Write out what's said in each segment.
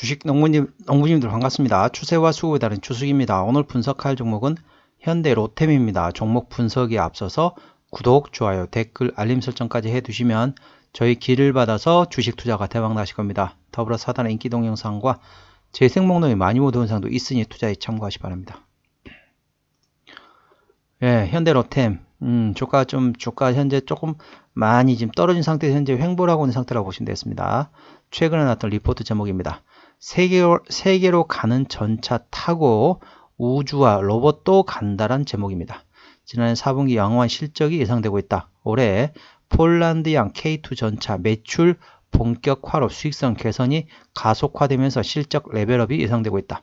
주식 농부님, 농부님들 반갑습니다. 추세와 수급에 따른 추석입니다. 오늘 분석할 종목은 현대 로템입니다. 종목 분석에 앞서서 구독, 좋아요, 댓글, 알림 설정까지 해두시면 저희 길을 받아서 주식 투자가 대박 나실 겁니다. 더불어 사단의 인기 동영상과 재생 목록에 많이 못 동영상도 있으니 투자에 참고하시 기 바랍니다. 예, 현대 로템. 음, 주가 좀, 주가 현재 조금 많이 지금 떨어진 상태에서 현재 횡보를 하고 있는 상태라고 보시면 되겠습니다. 최근에 나왔던 리포트 제목입니다. 세계로, 세계로 가는 전차 타고 우주와 로봇도 간다란 제목입니다. 지난해 4분기 양호한 실적이 예상되고 있다. 올해 폴란드양 K2 전차 매출 본격화로 수익성 개선이 가속화되면서 실적 레벨업이 예상되고 있다.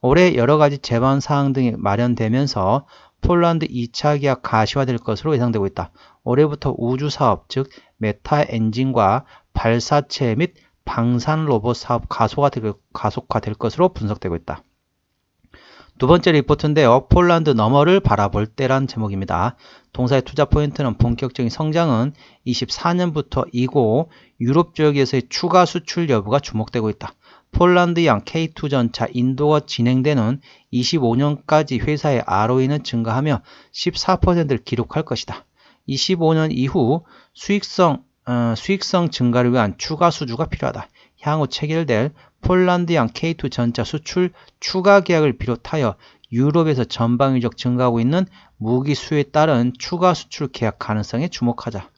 올해 여러 가지 제반 사항 등이 마련되면서 폴란드 2차 계약 가시화될 것으로 예상되고 있다. 올해부터 우주 사업, 즉 메타 엔진과 발사체 및 방산 로봇 사업 가속화 될, 가속화될 것으로 분석되고 있다. 두 번째 리포트인데요. 폴란드 너머를 바라볼 때란 제목입니다. 동사의 투자 포인트는 본격적인 성장은 24년부터 이고 유럽 지역에서의 추가 수출 여부가 주목되고 있다. 폴란드 양 K2 전차 인도가 진행되는 25년까지 회사의 ROE는 증가하며 14%를 기록할 것이다. 25년 이후 수익성 어, 수익성 증가를 위한 추가 수주가 필요하다. 향후 체결될 폴란드양 K2 전차 수출 추가 계약을 비롯하여 유럽에서 전방위적 증가하고 있는 무기 수에 따른 추가 수출 계약 가능성에 주목하자.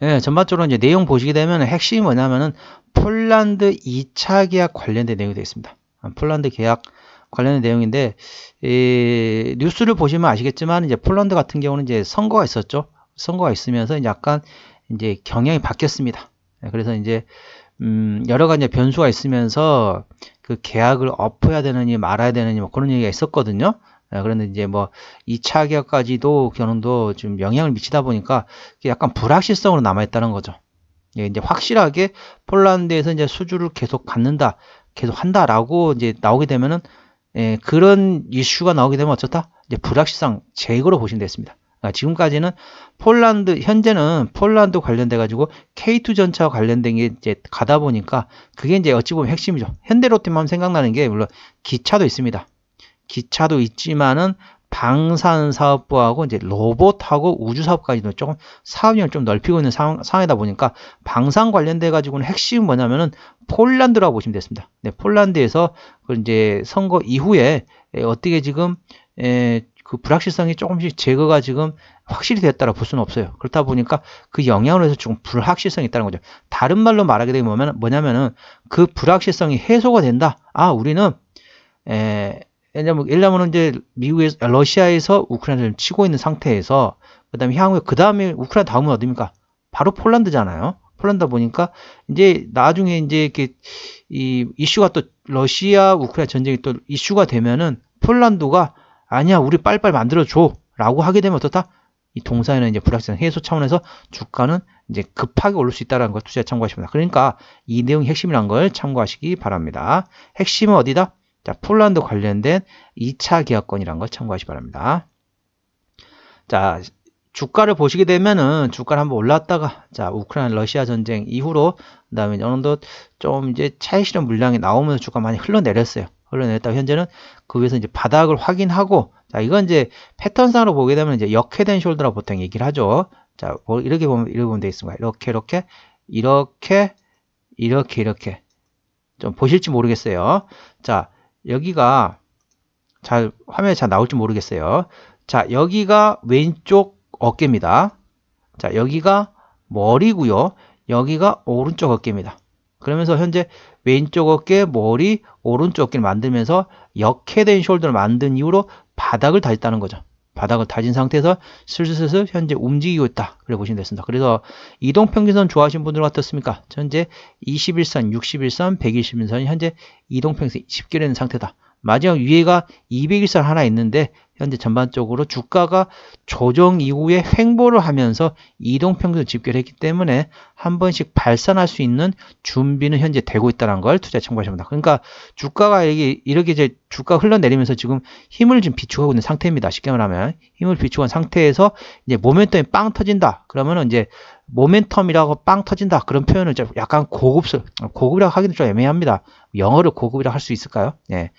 예, 전반적으로 이제 내용 보시게 되면 핵심이 뭐냐면은 폴란드 2차 계약 관련된 내용이 되겠습니다. 아, 폴란드 계약 관련된 내용인데 이, 뉴스를 보시면 아시겠지만 이제 폴란드 같은 경우는 이제 선거가 있었죠. 선거가 있으면서 약간 이제 경향이 바뀌었습니다. 네, 그래서 이제 음 여러 가지 변수가 있으면서 그 계약을 엎어야 되느니 말아야 되느니 뭐 그런 얘기가 있었거든요. 네, 그런데 이제 뭐 2차 계약까지도 결혼도 좀 영향을 미치다 보니까 약간 불확실성으로 남아있다는 거죠. 예, 이제 확실하게 폴란드에서 이제 수주를 계속 받는다, 계속 한다라고 이제 나오게 되면은 예, 그런 이슈가 나오게 되면 어쩌다 이제 불확실성 제거로 보시면 되겠습니다. 아, 지금까지는 폴란드 현재는 폴란드 관련돼 가지고 K2 전차와 관련된 게 이제 가다 보니까 그게 이제 어찌 보면 핵심이죠. 현대로템만 생각나는 게 물론 기차도 있습니다. 기차도 있지만은 방산 사업부하고 이제 로봇하고 우주 사업까지도 조금 사업량을 좀 넓히고 있는 상황, 상황이다 보니까 방산 관련돼 가지고는 핵심은 뭐냐면은 폴란드라고 보시면 됐습니다. 네, 폴란드에서 그 이제 선거 이후에 어떻게 지금 에, 그 불확실성이 조금씩 제거가 지금 확실히 됐다고 볼 수는 없어요. 그렇다 보니까 그 영향으로 해서 조금 불확실성이 있다는 거죠. 다른 말로 말하게 되면 뭐냐면은 그 불확실성이 해소가 된다. 아, 우리는 에, 왜냐면 일냐면은 이제 미국에서 러시아에서 우크라이나를 치고 있는 상태에서 그다음에 향후에 그다음에 우크라이나 다음은 어디입니까? 바로 폴란드잖아요. 폴란드 보니까 이제 나중에 이제 이렇게 이 이슈가 또 러시아 우크라이나 전쟁이 또 이슈가 되면은 폴란드가 아니야, 우리 빨빨 만들어줘. 라고 하게 되면 어떻다? 이 동사에는 이제 불확실성 해소 차원에서 주가는 이제 급하게 오를 수 있다는 걸 투자에 참고하십니다. 그러니까 이 내용이 핵심이란 걸 참고하시기 바랍니다. 핵심은 어디다? 자, 폴란드 관련된 2차 계약권이란 걸 참고하시기 바랍니다. 자, 주가를 보시게 되면은 주가를 한번 올랐다가 자, 우크라이나 러시아 전쟁 이후로 그다음에 어느 정도 좀 이제 차익 실현 물량이 나오면서 주가 많이 흘러내렸어요. 흘러냈다 현재는 그 위에서 이제 바닥을 확인하고 자 이건 이제 패턴상으로 보게 되면 이제 역회된 숄더라고 보통 얘기를 하죠. 자 뭐 이렇게 보면 이렇게 보면 되겠습니다. 이렇게 이렇게 이렇게 이렇게 이렇게 좀 보실지 모르겠어요. 자 여기가 잘 화면에 잘 나올지 모르겠어요. 자 여기가 왼쪽 어깨입니다. 자 여기가 머리고요. 여기가 오른쪽 어깨입니다. 그러면서 현재 왼쪽 어깨, 머리, 오른쪽 어깨를 만들면서 역해된 숄더를 만든 이후로 바닥을 다졌다는 거죠. 바닥을 다진 상태에서 슬슬슬 현재 움직이고 있다. 그래 보시면 됐습니다. 그래서 이동 평균선 좋아하시는 분들은 어떻습니까? 현재 21선, 61선, 121선이 현재 이동 평균선 10개라는 상태다. 마지막 위에가 201선 하나 있는데 현재 전반적으로 주가가 조정 이후에 횡보를 하면서 이동평균 집결했기 때문에 한 번씩 발산할 수 있는 준비는 현재 되고 있다는 걸 투자에 참고하시면 됩니다. 그러니까 주가가 이렇게, 이렇게 이제 주가 흘러내리면서 지금 힘을 좀 비축하고 있는 상태입니다. 쉽게 말하면 힘을 비축한 상태에서 이제 모멘텀이 빵 터진다. 그러면은 이제 모멘텀이라고 빵 터진다. 그런 표현을 좀 약간 고급스, 고급이라고 하기는 좀 애매합니다. 영어를 고급이라고 할수 있을까요? 예.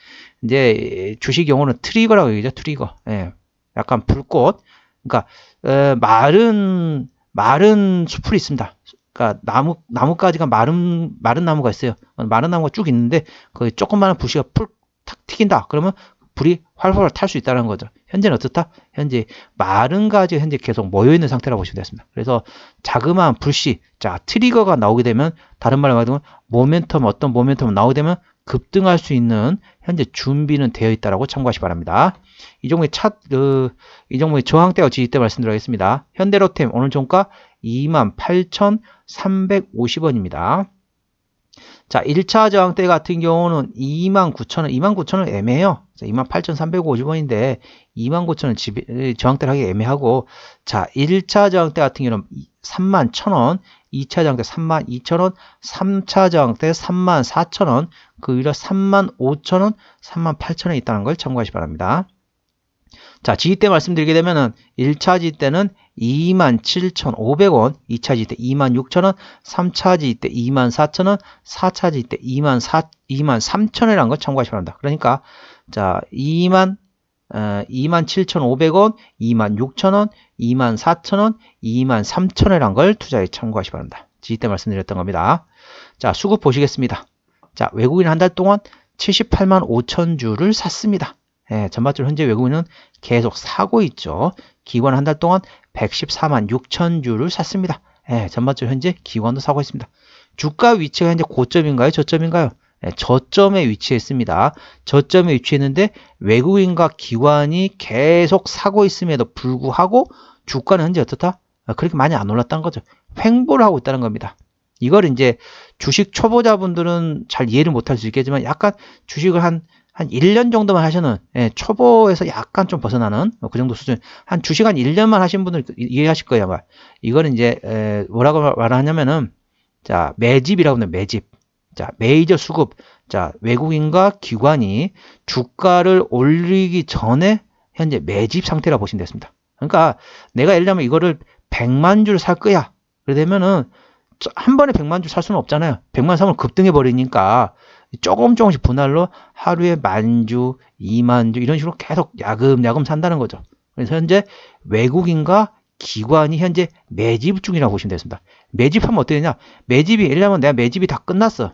이제 주식 용어는 트리거라고 얘기죠. 트리거. 예. 약간 불꽃. 그러니까 에, 마른 마른 수풀이 있습니다. 그러니까 나무 나무가지가 마른 마른 나무가 있어요. 마른 나무가 쭉 있는데 그 조그마한 부시가 풀 탁 튀긴다. 그러면 불이 활활 탈 수 있다는 거죠. 현재는 어떻다? 현재 마른 가지가 현재 계속 모여 있는 상태라고 보시면 되겠습니다. 그래서 자그마한 불씨, 자 트리거가 나오게 되면 다른 말로 말하면 모멘텀 어떤 모멘텀 나오게 되면 급등할 수 있는 현재 준비는 되어 있다라고 참고하시 기 바랍니다. 이 종목의 차, 그, 이 종목의 저항대와 지지대 말씀드리겠습니다. 현대로템 오늘 종가 28,350원입니다. 자, 1차 저항대 같은 경우는 29,000원, 29,000원 애매해요. 28,350원인데 29,000원 저항대를 하기 애매하고 자, 1차 저항대 같은 경우는 31,000원, 2차 저항대 32,000원, 3차 저항대 34,000원, 그 위로 35,000원, 38,000원이 있다는 걸 참고하시 기 바랍니다. 자, 지지대 말씀드리게 되면은 1차 지지대는 27,500원, 2차 지지대 26,000원, 3차 지지대 24,000원, 4차 지지대 24, 23,000원이라는 걸 참고하시 기 바랍니다. 그러니까 자, 2만 어, 27,500원, 26,000원, 24,000원, 23,000원이란 걸 투자에 참고하시 기 바랍니다. 지지대 말씀드렸던 겁니다. 자, 수급 보시겠습니다. 자, 외국인 한 달 동안 78만 5천 주를 샀습니다. 예, 전반적으로 현재 외국인은 계속 사고 있죠. 기관 한 달 동안 114만 6천 주를 샀습니다. 예, 전반적으로 현재 기관도 사고 있습니다. 주가 위치가 현재 고점인가요? 저점인가요? 예, 저점에 위치해 있습니다. 저점에 위치했는데 외국인과 기관이 계속 사고 있음에도 불구하고 주가는 현재 어떻다? 아, 그렇게 많이 안 올랐다는 거죠. 횡보를 하고 있다는 겁니다. 이걸 이제 주식 초보자분들은 잘 이해를 못할 수 있겠지만 약간 주식을 한, 한 1년 정도만 하시는, 예, 초보에서 약간 좀 벗어나는 뭐그 정도 수준, 한 주식 한 1년만 하신 분들 이해하실 거예요, 아마. 이거는 이제, 에, 뭐라고 말하냐면은, 자, 매집이라고 하는 매집. 자, 메이저 수급. 자, 외국인과 기관이 주가를 올리기 전에 현재 매집 상태라 보시면 되겠습니다. 그러니까 내가 예를 들면 이거를 100만 주를 살 거야. 그러면은 한 번에 100만 주 살 수는 없잖아요. 100만 사면 급등해 버리니까 조금 조금씩 분할로 하루에 만 주, 2만 주 이런 식으로 계속 야금야금 산다는 거죠. 그래서 현재 외국인과 기관이 현재 매집 중이라고 보시면 되겠습니다. 매집하면 어떻게 되냐? 매집이 예를 들면 내가 매집이 다 끝났어.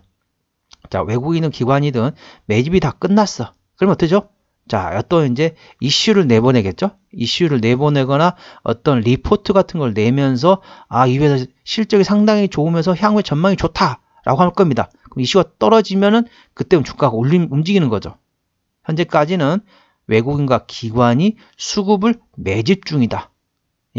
자, 외국인은 기관이든 매집이 다 끝났어. 그럼 어떻죠? 자, 어떤 이제 이슈를 내보내겠죠? 이슈를 내보내거나 어떤 리포트 같은 걸 내면서 아, 이 회사 실적이 상당히 좋으면서 향후의 전망이 좋다라고 할 겁니다. 그럼 이슈가 떨어지면은 그때는 주가가 올림 움직이는 거죠. 현재까지는 외국인과 기관이 수급을 매집 중이다.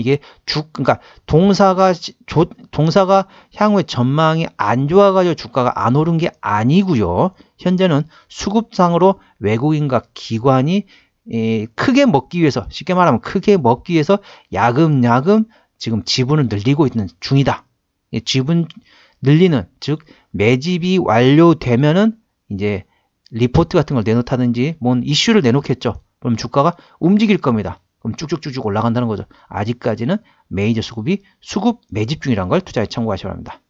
이게 주 그러니까 동사가 조, 동사가 향후의 전망이 안 좋아가지고 주가가 안 오른 게 아니고요. 현재는 수급상으로 외국인과 기관이 에, 크게 먹기 위해서 쉽게 말하면 크게 먹기 위해서 야금야금 지금 지분을 늘리고 있는 중이다. 지분 늘리는 즉 매집이 완료되면은 이제 리포트 같은 걸 내놓다든지 뭔 이슈를 내놓겠죠. 그럼 주가가 움직일 겁니다. 그럼 쭉쭉쭉쭉 올라간다는 거죠. 아직까지는 메이저 수급이 수급 매집 중이라는 걸 투자에 참고하셔야 합니다.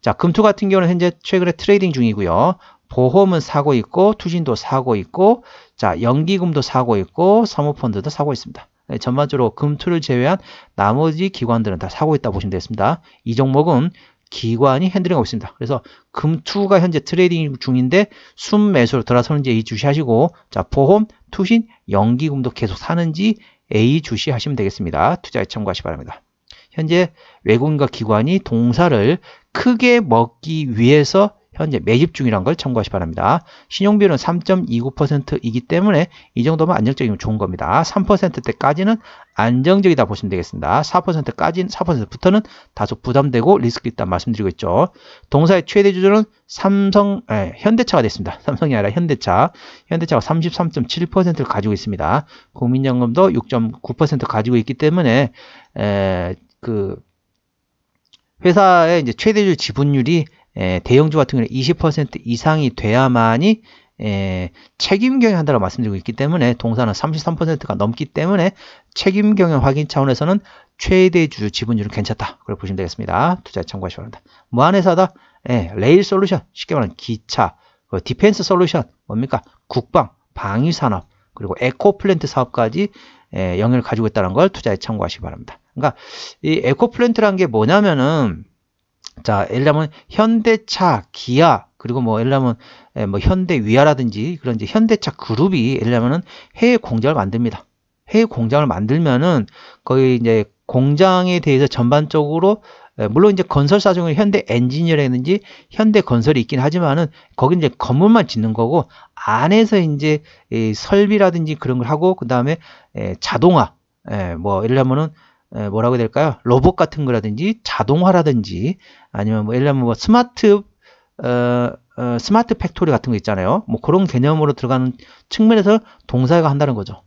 자, 금투 같은 경우는 현재 최근에 트레이딩 중이고요. 보험은 사고 있고 투신도 사고 있고 자 연기금도 사고 있고 사모펀드도 사고 있습니다. 네, 전반적으로 금투를 제외한 나머지 기관들은 다 사고 있다 보시면 되겠습니다. 이 종목은 기관이 핸들링하고 있습니다. 그래서 금투가 현재 트레이딩 중인데 순매수로 들어서는지 A 주시하시고 자 보험, 투신, 연기금도 계속 사는지 A 주시 하시면 되겠습니다. 투자에 참고하시 기 바랍니다. 현재 외국인과 기관이 동사를 크게 먹기 위해서 현재 매집 중이란 걸 참고하시 기 바랍니다. 신용비율은 3.29%이기 때문에 이 정도면 안정적이면 좋은 겁니다. 3%대까지는 안정적이다 보시면 되겠습니다. 4%까지는 4%부터는 다소 부담되고 리스크 있다 말씀드리고 있죠. 동사의 최대 주주는 삼성, 에, 현대차가 됐습니다. 삼성이 아니라 현대차. 현대차가 33.7%를 가지고 있습니다. 국민연금도 6.9% 가지고 있기 때문에 에, 그 회사의 이제 최대주 지분율이 에, 대형주 같은 경우는 20% 이상이 돼야만이 에, 책임 경영한다고 말씀드리고 있기 때문에 동사는 33%가 넘기 때문에 책임 경영 확인 차원에서는 최대주 지분율은 괜찮다. 그렇게 보시면 되겠습니다. 투자에 참고하시기 바랍니다. 무한회사다. 예, 레일 솔루션 쉽게 말하면 기차, 그 디펜스 솔루션 뭡니까? 국방, 방위 산업 그리고 에코 플랜트 사업까지 예, 영역을 가지고 있다는 걸 투자에 참고하시기 바랍니다. 그러니까 이 에코 플랜트라는 게 뭐냐면은 자, 들면 현대차, 기아 그리고 뭐 들면 예, 뭐 현대 위아라든지 그런 이제 현대차 그룹이 들면은 해외 공장을 만듭니다. 해외 공장을 만들면은 거의 이제 공장에 대해서 전반적으로 예, 물론 이제 건설사 중에 현대 엔지니어라든지 현대 건설이 있긴 하지만은 거기 이제 건물만 짓는 거고 안에서 이제 설비라든지 그런 걸 하고 그 다음에 예, 자동화 예, 뭐 들면은 뭐라고 해야 될까요? 로봇 같은 거라든지 자동화라든지 아니면 뭐 예를 들면 뭐 스마트 어, 어, 스마트 팩토리 같은 거 있잖아요. 뭐 그런 개념으로 들어가는 측면에서 동사가 한다는 거죠.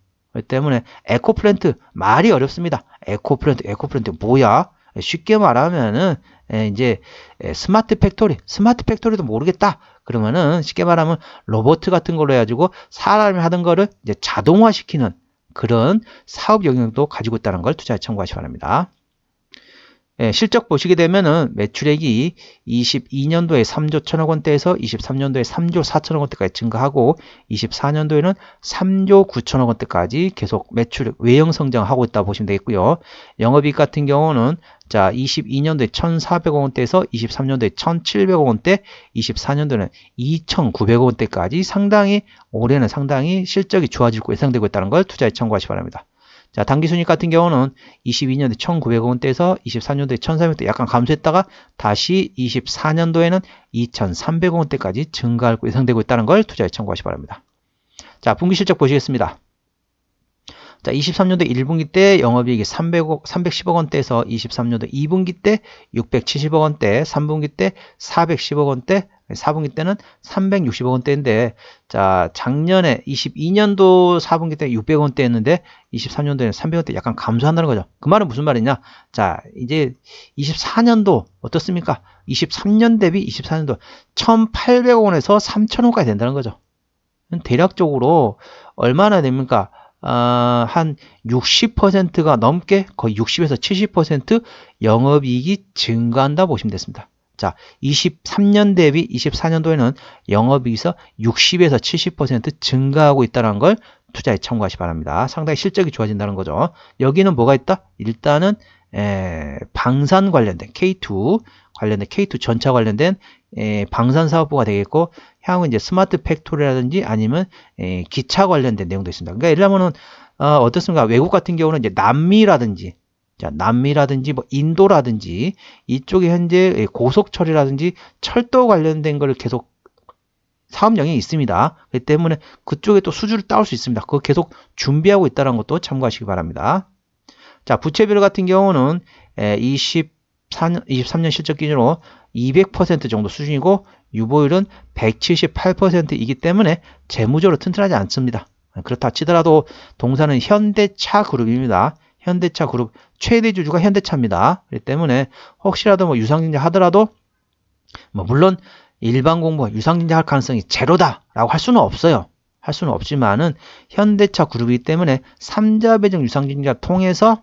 때문에 에코 플랜트 말이 어렵습니다. 에코 플랜트 에코 플랜트 뭐야? 쉽게 말하면은 이제 스마트 팩토리, 스마트 팩토리도 모르겠다. 그러면은 쉽게 말하면 로봇 같은 걸로 해가지고 사람이 하던 거를 이제 자동화시키는 그런 사업 영역도 가지고 있다는 걸 투자에 참고하시기 바랍니다. 예, 실적 보시게 되면은 매출액이 22년도에 3조 1천억 원대에서 23년도에 3조 4천억 원대까지 증가하고 24년도에는 3조 9천억 원대까지 계속 매출 외형 성장하고 있다 보시면 되겠고요. 영업이익 같은 경우는 자 22년도에 1,400억 원대에서 23년도에 1,700억 원대, 24년도에는 2,900억 원대까지 상당히 올해는 상당히 실적이 좋아지고 예상되고 있다는 걸 투자에 참고하시 기 바랍니다. 자, 단기 순익 같은 경우는 22년도에 1,900억 원대에서 23년도에 1,300원대 약간 감소했다가 다시 24년도에는 2,300억 원대까지 증가할 예상되고 있다는 걸 투자에 참고하시 기 바랍니다. 자, 분기 실적 보시겠습니다. 자, 23년도 1분기 때 영업이익이 300억, 310억 원대에서 23년도 2분기 때 670억 원대, 3분기 때 410억 원대, 4분기 때는 360억 원대인데, 자, 작년에 22년도 4분기 때 600억 원대였는데, 23년도에는 300억 원대 약간 감소한다는 거죠. 그 말은 무슨 말이냐? 자, 이제 24년도 어떻습니까? 23년 대비 24년도 1,800억 원에서 3,000억 원까지 된다는 거죠. 대략적으로 얼마나 됩니까? 어, 한 60%가 넘게 거의 60에서 70% 영업이익이 증가한다 보시면 됐습니다. 자, 23년 대비 24년도에는 영업이익에서 60에서 70% 증가하고 있다는 걸 투자에 참고하시 기 바랍니다. 상당히 실적이 좋아진다는 거죠. 여기는 뭐가 있다? 일단은 에, 방산 관련된 K2 관련된 K2 전차 관련된 에, 방산 사업부가 되겠고 향후 이제 스마트 팩토리라든지 아니면 에, 기차 관련된 내용도 있습니다. 그러니까 예를 들면은 어, 어떻습니까? 외국 같은 경우는 이제 남미라든지 자, 남미라든지 뭐 인도라든지 이쪽에 현재 고속철이라든지 철도 관련된 걸 계속 사업 영역이 있습니다. 그렇기 때문에 그쪽에 또 수주를 따올 수 있습니다. 그거 계속 준비하고 있다는 것도 참고하시기 바랍니다. 자, 부채비율 같은 경우는 24년, 23년 실적 기준으로 200% 정도 수준이고 유보율은 178%이기 때문에 재무적으로 튼튼하지 않습니다. 그렇다 치더라도 동사는 현대차 그룹입니다. 현대차 그룹 최대 주주가 현대차입니다. 그렇기 때문에 혹시라도 뭐 유상증자 하더라도 뭐 물론 일반 공부 유상증자 할 가능성이 제로다라고 할 수는 없어요. 할 수는 없지만은 현대차 그룹이기 때문에 3자 배정 유상증자 통해서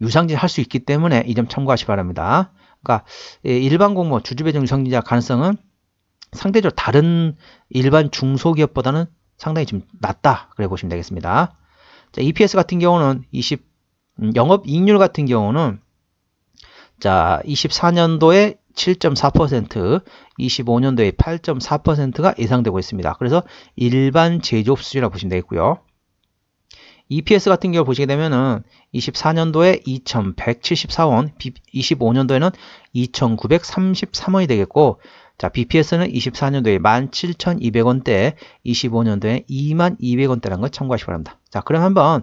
유상증자 할수 있기 때문에 이 점 참고하시 기 바랍니다. 그러니까 일반 공모 주주 배정 유상증자 가능성은 상대적으로 다른 일반 중소기업보다는 상당히 좀 낮다. 그래 보시면 되겠습니다. 자, EPS 같은 경우는 20 음, 영업 이익률 같은 경우는 자, 24년도에 7.4%, 25년도에 8.4%가 예상되고 있습니다. 그래서 일반 제조업 수준이라고 보시면 되겠고요. EPS 같은 경우 보시게 되면은 24년도에 2,174원, 25년도에는 2,933원이 되겠고 자, BPS는 24년도에 17,200원대, 25년도에 22,200원대라는 걸 참고하시기 바랍니다. 자, 그럼 한번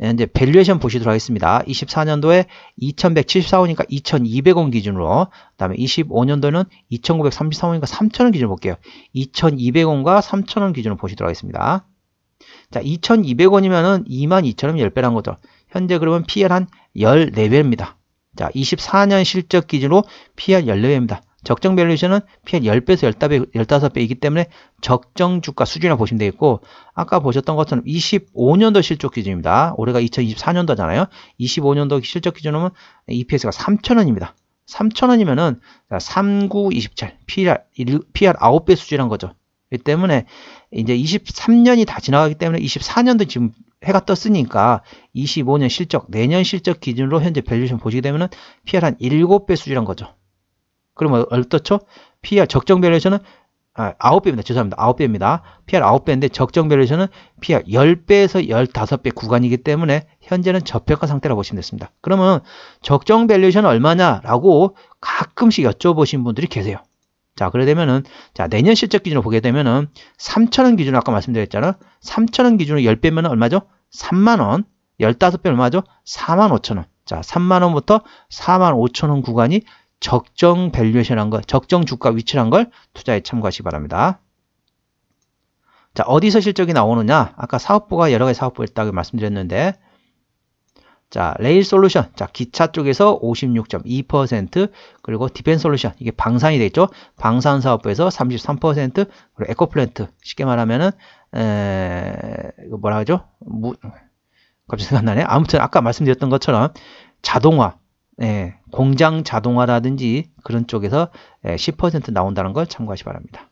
이제 밸류에이션 보시도록 하겠습니다. 24년도에 2174원이니까 2200원 기준으로 그다음에 25년도는 2933원이니까 3000원 기준으로 볼게요. 2200원과 3000원 기준으로 보시도록 하겠습니다. 자, 2200원이면은 22,000원 10배란 거죠. 현재 그러면 PL 한 14배입니다. 자, 24년 실적 기준으로 PL 14배입니다. 적정 밸류에이션은 PL 10배에서 15배, 15배이기 때문에 적정 주가 수준이라고 보시면 되겠고 아까 보셨던 것처럼 25년도 실적 기준입니다. 올해가 2024년도잖아요. 25년도 실적 기준으로 EPS가 3,000원입니다. 3,000원이면은 3927 PR, PR 9배 수준이란 거죠. 이 때문에 이제 23년이 다 지나가기 때문에 24년도 지금 해가 떴으니까 25년 실적, 내년 실적 기준으로 현재 밸류션 보시게 되면은 PR 한 7배 수준이란 거죠. 그러면 어떻죠? PR 적정 밸류에이션은 아, 9배입니다. 죄송합니다. 9배입니다. PR 9배인데 적정 밸류에이션은 PR 10배에서 15배 구간이기 때문에 현재는 저평가 상태라고 보시면 됐습니다. 그러면 적정 밸류에이션은 얼마냐라고 가끔씩 여쭤보신 분들이 계세요. 자, 그래 되면은 자, 내년 실적 기준으로 보게 되면은 3천원 기준으로 아까 말씀드렸잖아. 3천원 기준으로 10배면 얼마죠? 3만 원. 15배 얼마죠? 4만 5천 원. 자, 3만 원부터 4만 5천 원 구간이 적정 밸류에이션한 걸, 적정 주가 위치란 걸 투자에 참고하시기 바랍니다. 자, 어디서 실적이 나오느냐? 아까 사업부가 여러 가지 사업부가 있다고 말씀드렸는데, 자, 레일 솔루션. 자, 기차 쪽에서 56.2%, 그리고 디펜 솔루션. 이게 방산이 되겠죠? 방산 사업부에서 33%, 그리고 에코플랜트. 쉽게 말하면은, 에, 뭐라 하죠? 무, 갑자기 생각나네. 아무튼 아까 말씀드렸던 것처럼 자동화, 예, 공장 자동화라든지 그런 쪽에서 10% 나온다는 걸 참고하시 기 바랍니다.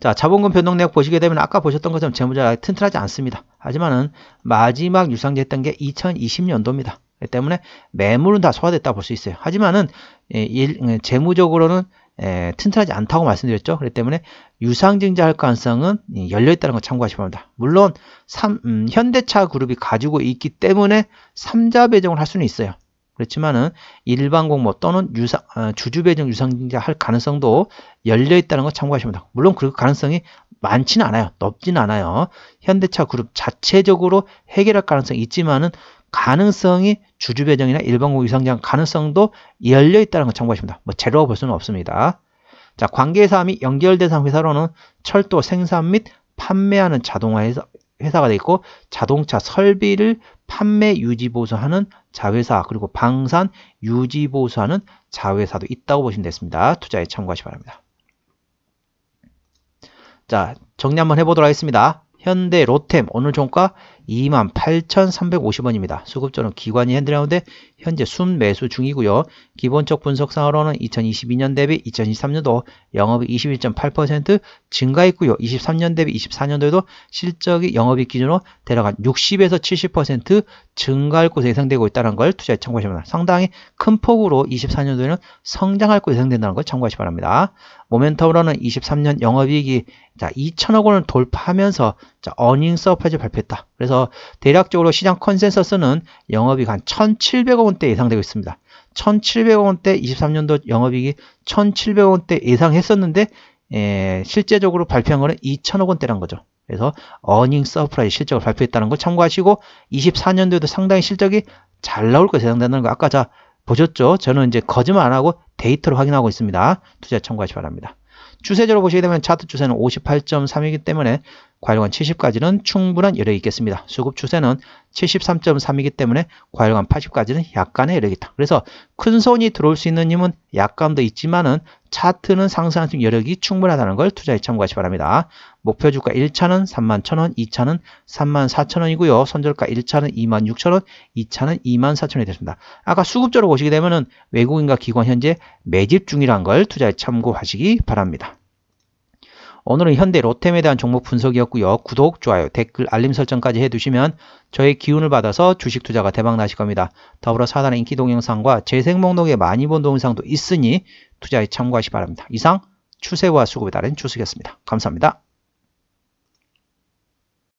자, 자본금 변동 내역 보시게 되면 아까 보셨던 것처럼 재무제가 튼튼하지 않습니다. 하지만은 마지막 유상됐던 게 2020년도입니다. 때문에 매물은 다 소화됐다 볼 수 있어요. 하지만은 예, 재무적으로는 에, 튼튼하지 않다고 말씀드렸죠. 그렇기 때문에 유상증자할 가능성은 열려있다는 걸 참고하시기 바랍니다. 물론 3, 음, 현대차 그룹이 가지고 있기 때문에 3자 배정을 할 수는 있어요. 그렇지만은 일반 공모 또는 유상, 어, 주주 배정 유상증자 할 가능성도 열려 있다는 걸 참고하시면 됩니다. 물론 그 가능성이 많지는 않아요. 높지는 않아요. 현대차 그룹 자체적으로 해결할 가능성이 있지만은 가능성이 주주 배정이나 일반국 위상장 가능성도 열려 있다는 걸 참고하십니다. 뭐 제로가 볼 수는 없습니다. 자, 관계사 및 연결 대상 회사로는 철도 생산 및 판매하는 자동화 회사, 회사가 되어 있고 자동차 설비를 판매 유지 보수하는 자회사 그리고 방산 유지 보수하는 자회사도 있다고 보시면 되겠습니다. 투자에 참고하시 기 바랍니다. 자, 정리 한번 해보도록 하겠습니다. 현대 로템 오늘 종가 28,350원입니다. 수급조는 기관이 핸들하는데 현재 순매수 중이고요. 기본적 분석상으로는 2022년 대비 2023년도 영업이 21.8% 증가했고요. 23년 대비 24년도에도 실적이 영업이익 기준으로 대략 한 60에서 70% 증가할 것으로 예상되고 있다는 걸 투자에 바랍니다. 상당히 큰 폭으로 24년도에는 성장할 것으로 예상된다는 걸 참고하시기 바랍니다. 모멘텀으로는 23년 영업이익이 자 2천억 원을 돌파하면서 자 어닝 서프라이즈 발표했다. 그래서 대략적으로 시장 컨센서스는 영업이익 한 1,700억 원대 예상되고 있습니다. 1,700억 원대 23년도 영업이익이 1,700억 원대 예상했었는데 에, 실제적으로 발표한 거는 2천억 원대란 거죠. 그래서 어닝 서프라이즈 실적을 발표했다는 걸 참고하시고 24년도에도 상당히 실적이 잘 나올 것이 예상된다는 거 아까 자 보셨죠? 저는 이제 거짓말 안 하고 데이터로 확인하고 있습니다. 투자 참고하시 기 바랍니다. 추세적으로 보시게 되면 차트 추세는 58.3이기 때문에 과일관 70까지는 충분한 여력이 있겠습니다. 수급 추세는 73.3이기 때문에 과일관 80까지는 약간의 여력이 있다. 그래서 큰 손이 들어올 수 있는 힘은 약간도 있지만은 차트는 상승할 수 있는 여력이 충분하다는 걸 투자에 참고하시 기 바랍니다. 목표 주가 1차는 3만 1천원, 2차는 3만 4천원이고요. 손절가 1차는 2만 6천원, 2차는 2만 4천원이 됐습니다. 아까 수급적으로 보시게 되면은 외국인과 기관 현재 매집 중이란 걸 투자에 참고하시기 바랍니다. 오늘은 현대 로템에 대한 종목 분석이었고요. 구독, 좋아요, 댓글, 알림 설정까지 해두시면 저의 기운을 받아서 주식 투자가 대박 나실 겁니다. 더불어 사단의 인기 동영상과 재생 목록에 많이 본 동영상도 있으니 투자에 참고하시 기 바랍니다. 이상 추세와 수급에 따른 주식이었습니다. 감사합니다.